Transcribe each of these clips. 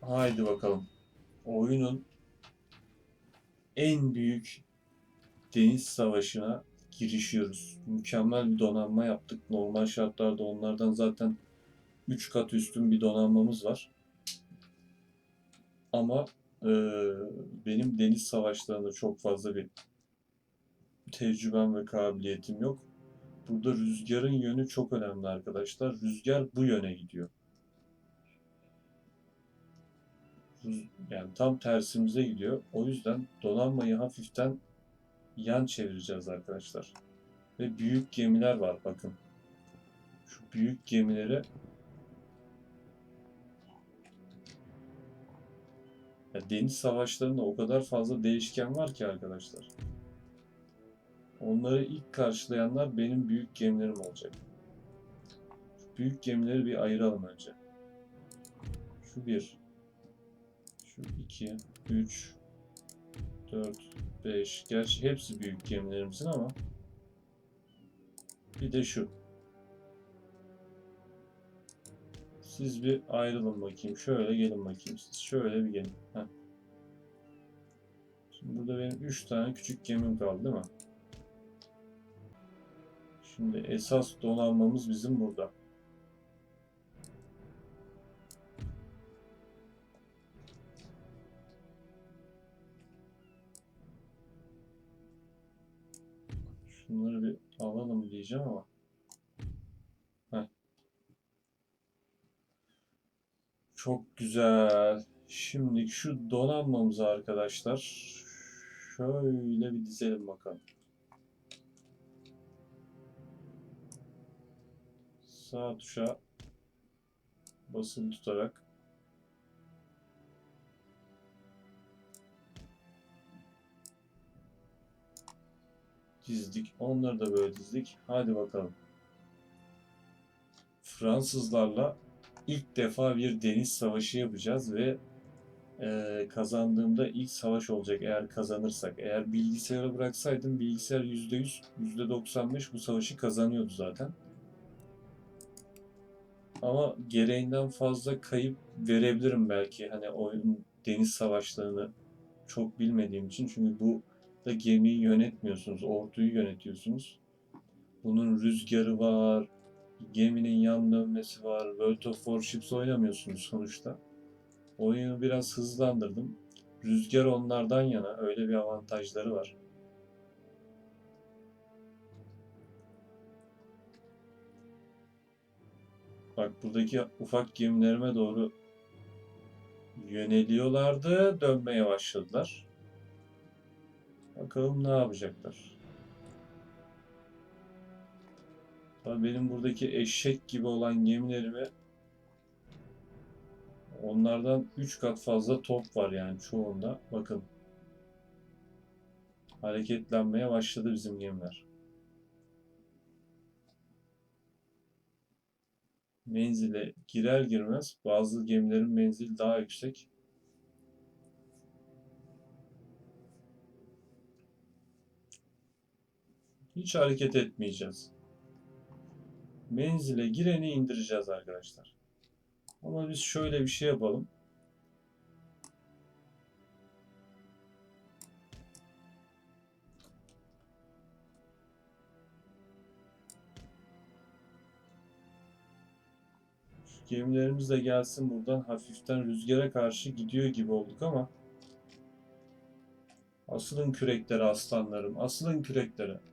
Haydi bakalım. Oyunun en büyük deniz savaşına girişiyoruz. Mükemmel bir donanma yaptık. Normal şartlarda onlardan zaten 3 kat üstün bir donanmamız var. Ama eee, benim deniz savaşlarında çok fazla bir tecrübem ve kabiliyetim yok. Burada rüzgarın yönü çok önemli arkadaşlar. Rüzgar bu yöne gidiyor. Yani tam tersimize gidiyor. O yüzden donanmayı hafiften yan çevireceğiz arkadaşlar. Ve büyük gemiler var bakın. Şu büyük gemileri ya deniz savaşlarında o kadar fazla değişken var ki arkadaşlar. Onları ilk karşılayanlar benim büyük gemilerim olacak. Şu büyük gemileri bir ayıralım önce. Şu bir. Şu iki, üç, dört, beş. Gerçi hepsi büyük gemilerimizin ama bir de şu. Siz bir ayrılın bakayım. Şöyle gelin bakayım siz. Şöyle bir gelin. Heh. Şimdi burada benim 3 tane küçük gemim kaldı değil mi? Şimdi esas donanmamız bizim burada. Şunları bir alalım diyeceğim ama. Heh. Çok güzel. Şimdi şu donanmamızı arkadaşlar şöyle bir dizelim bakalım. Sağ tuşa basılı tutarak dizdik. Onları da böyle dizdik. Hadi bakalım. Fransızlarla ilk defa bir deniz savaşı yapacağız ve eee, kazandığımda ilk savaş olacak eğer kazanırsak. Eğer bilgisayara bıraksaydım bilgisayar %100, %95 bu savaşı kazanıyordu zaten. Ama gereğinden fazla kayıp verebilirim belki. Hani oyun deniz savaşlarını çok bilmediğim için. Çünkü bu da gemiyi yönetmiyorsunuz, orduyu yönetiyorsunuz. Bunun rüzgarı var, geminin yan dönmesi var. World of Warships oynamıyorsunuz sonuçta. Oyunu biraz hızlandırdım. Rüzgar onlardan yana, öyle bir avantajları var. Bak buradaki ufak gemilerime doğru yöneliyorlardı, dönmeye başladılar. Bakalım ne yapacaklar. Tabii benim buradaki eşek gibi olan gemilerime onlardan 3 kat fazla top var yani çoğunda. Bakın. Hareketlenmeye başladı bizim gemiler. Menzile girer girmez bazı gemilerin menzili daha yüksek. Hiç hareket etmeyeceğiz. Menzile gireni indireceğiz arkadaşlar. Ama biz şöyle bir şey yapalım. Gemilerimiz de gelsin buradan hafiften rüzgara karşı gidiyor gibi olduk ama asılın kürekleri aslanlarım, asılın kürekleri.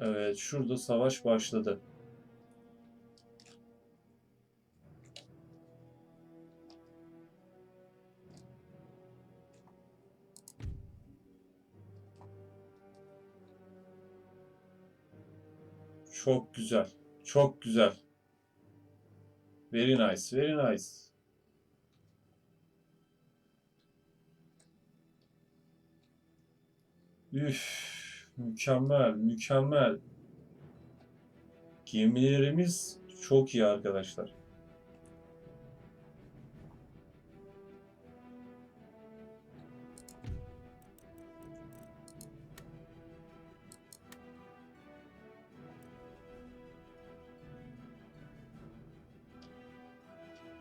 Evet, şurada savaş başladı. Çok güzel. Çok güzel. Very nice, very nice. Üf, Mükemmel, mükemmel. Gemilerimiz çok iyi arkadaşlar.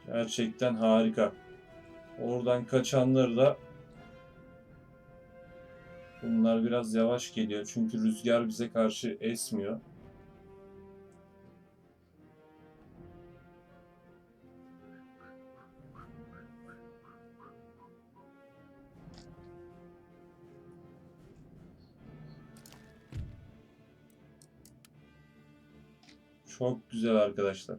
Gerçekten harika. Oradan kaçanları da bunlar biraz yavaş geliyor. Çünkü rüzgar bize karşı esmiyor. Çok güzel arkadaşlar.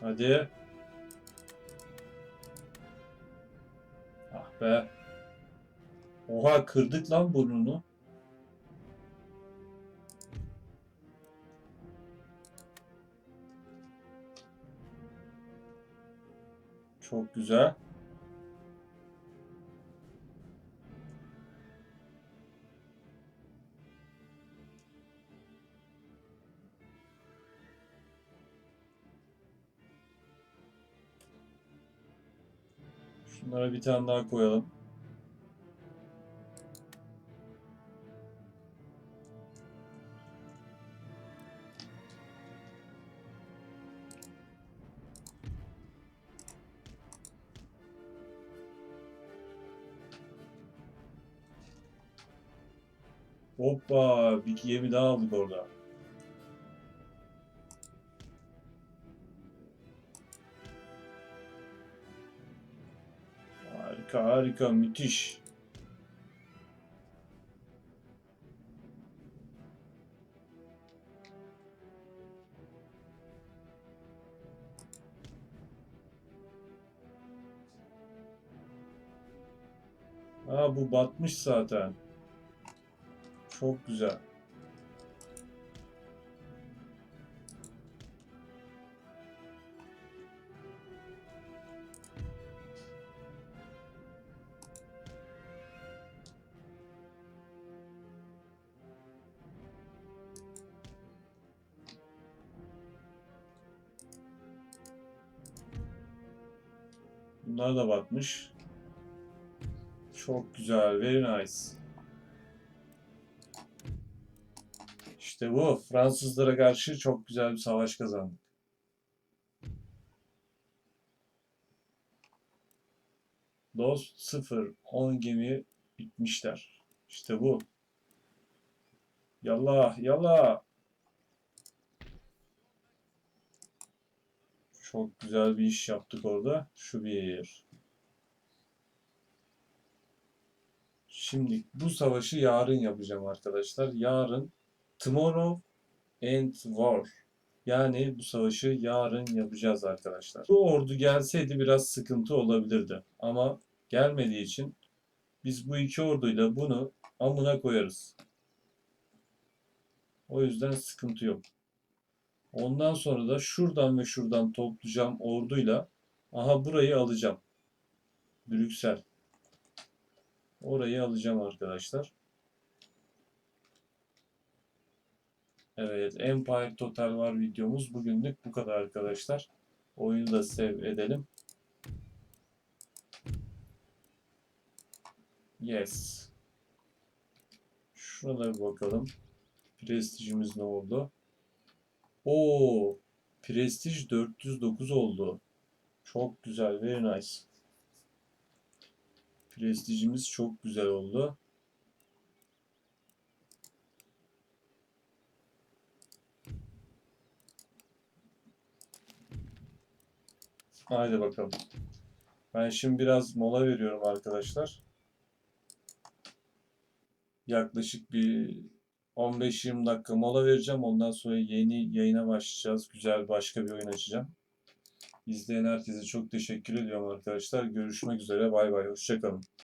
Hadi. Ah be. Oha kırdık lan burnunu. Çok güzel. Şunlara bir tane daha koyalım. Hoppa, bir gemi daha aldık orada. Harika, harika, müthiş. Aa bu batmış zaten. Çok güzel. Bunlar da batmış. Çok güzel. Very nice. İşte bu. Fransızlara karşı çok güzel bir savaş kazandık. Dost 0. 10 gemi bitmişler. İşte bu. Yallah yallah. Çok güzel bir iş yaptık orada. Şu bir yer. Şimdi bu savaşı yarın yapacağım arkadaşlar. Yarın Tomorrow and War. Yani bu savaşı yarın yapacağız arkadaşlar. Bu ordu gelseydi biraz sıkıntı olabilirdi. Ama gelmediği için biz bu iki orduyla bunu amına koyarız. O yüzden sıkıntı yok. Ondan sonra da şuradan ve şuradan toplayacağım orduyla aha burayı alacağım. Brüksel. Orayı alacağım arkadaşlar. Evet, Empire Total var videomuz. Bugünlük bu kadar arkadaşlar. Oyunu da sev edelim. Yes. Şuna bir bakalım. Prestijimiz ne oldu? Oo, prestij 409 oldu. Çok güzel, very nice. Prestijimiz çok güzel oldu. Haydi bakalım. Ben şimdi biraz mola veriyorum arkadaşlar. Yaklaşık bir 15-20 dakika mola vereceğim. Ondan sonra yeni yayına başlayacağız. Güzel başka bir oyun açacağım. İzleyen herkese çok teşekkür ediyorum arkadaşlar. Görüşmek üzere. Bay bay. Hoşçakalın.